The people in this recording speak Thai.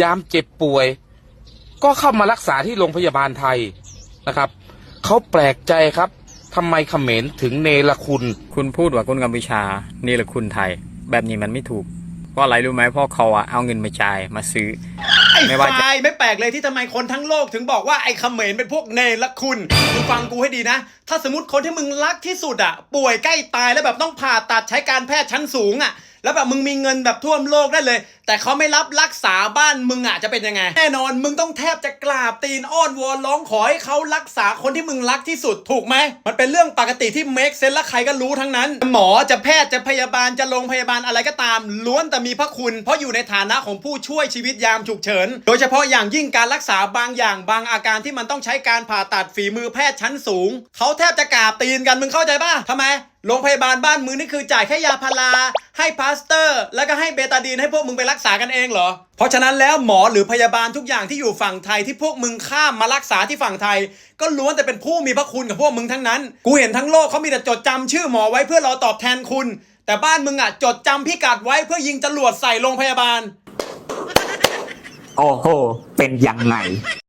ยามเจ็บป่วย ก็เข้ามารักษาที่โรงพยาบาลไทยนะครับเขาแปลกใจครับทำไมเขมรถึงเนรคุณ คุณพูดว่าคนกัมพูชานี่แหละคุณไทย แบบนี้มันไม่ถูกเพราะอะไรรู้ไหมเพราะเขาอะเอาเงินมาจ่ายมาซื้อไอ้ไม่ว่าจะฝ่ายไม่แปลกเลยที่ทำไมคนทั้งโลกถึงบอกว่าไอ้เขมรเป็นพวกเนรคุณมึงฟังกูให้ดีนะ ถ้าสมมติคนที่มึงรักที่สุดอะป่วยใกล้ตายแล้วแบบต้องผ่าตัดใช้การแพทย์ชั้นสูงอะแล้วแบบมึงมีเงินแบบท่วมโลกได้เลย แต่เขาไม่รับรักษาบ้านมึงอะจะเป็นยังไง แน่นอนมึงต้องแทบจะกราบตีนอ้อนวอนร้องขอให้เขารักษาคนที่มึงรักที่สุดถูกไหม มันเป็นเรื่องปกติที่เมคเซนและใครก็รู้ทั้งนั้น หมอจะแพทย์จะพยาบาลจะโรงพยาบาลอะไรก็ตาม ล้วนแต่มีพระคุณ เพราะอยู่ในฐานะของผู้ช่วยชีวิตยามฉุกเฉิน โดยเฉพาะอย่างยิ่งการรักษาบางอย่างบางอาการที่มันต้องใช้การผ่าตัดฝีมือแพทย์ชั้นสูงเขาแทบจะกราบตีนกันมึงเข้าใจป่ะทำไมโรงพยาบาลบ้านมึงนี่คือจ่ายแค่ยาพาราให้พลาสเตอร์ แล้วก็ให้เบตาดีนให้พวกมึงไปรักักษากันเองเหรอ เพราะฉะนั้นแล้วหมอหรือพยาบาลทุกอย่างที่อยู่ฝั่งไทยที่พวกมึงข้ามมารักษาที่ฝั่งไทย ก็ล้วนแต่เป็นผู้มีพระคุณกับพวกมึงทั้งนั้น กูเห็นทั้งโลกเขามีแต่จดจำชื่อหมอไว้เพื่อรอตอบแทนคุณ แต่บ้านมึงอะจดจำพิกัดไว้เพื่อยิงจรวดใส่โรงพยาบาล โอ้โห เป็นยังไง